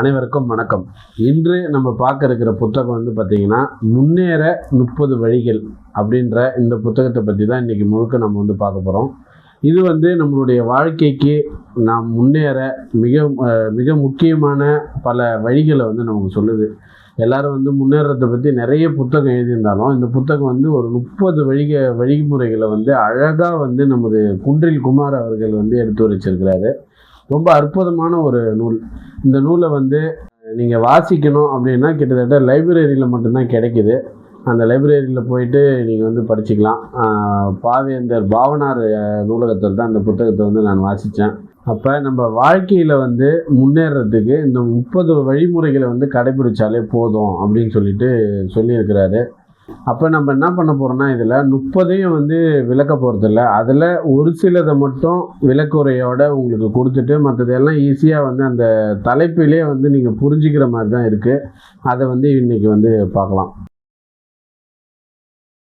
அனைவருக்கும் வணக்கம். இன்று நம்ம பார்க்க இருக்கிற புத்தகம் வந்து பார்த்திங்கன்னா முன்னேற முப்பது வழிகள் அப்படின்ற இந்த புத்தகத்தை பற்றி தான் இன்றைக்கி முழுக்க நம்ம வந்து பார்க்க போகிறோம் இது வந்து நம்மளுடைய வாழ்க்கைக்கு நாம் முன்னேற மிக மிக முக்கியமான பல வழிகளை வந்து நமக்கு சொல்லுது. எல்லாரும் வந்து முன்னேறத்தை பற்றி நிறைய புத்தகம் எழுதியிருந்தாலும் இந்த புத்தகம் வந்து ஒரு முப்பது வழிக வழிமுறைகளை வந்து அழகாக வந்து நமது குன்றில் குமார் அவர்கள் வந்து எடுத்து வச்சிருக்கிறாரு. ரொம்ப அற்புதமான ஒரு நூல். இந்த நூலை வந்து நீங்கள் வாசிக்கணும் அப்படின்னா கிட்டத்தட்ட லைப்ரரியில் மட்டும்தான் கிடைக்குது. அந்த லைப்ரரியில் போயிட்டு நீங்கள் வந்து படிச்சுக்கலாம். பாவேந்தர் பாவனார் நூலகத்தில் தான் அந்த புத்தகத்தை வந்து நான் வாசித்தேன் அப்போ நம்ம வாழ்க்கையில் வந்து முன்னேறதுக்கு இந்த முப்பது வழிமுறைகளை வந்து கடைபிடிச்சாலே போதும் அப்படின்னு சொல்லிட்டு சொல்லியிருக்கிறாரு. அப்போ நம்ம என்ன பண்ண போகிறோம்னா இதில் முப்பதையும் வந்து விளக்க போகிறதில்ல அதில் ஒரு சிலதை மட்டும் விளக்குறையோட உங்களுக்கு கொடுத்துட்டு மற்றதெல்லாம் ஈஸியாக வந்து அந்த தலைப்பிலே வந்து நீங்கள் புரிஞ்சுக்கிற மாதிரி தான் இருக்குது அதை வந்து இன்றைக்கி வந்து பார்க்கலாம்.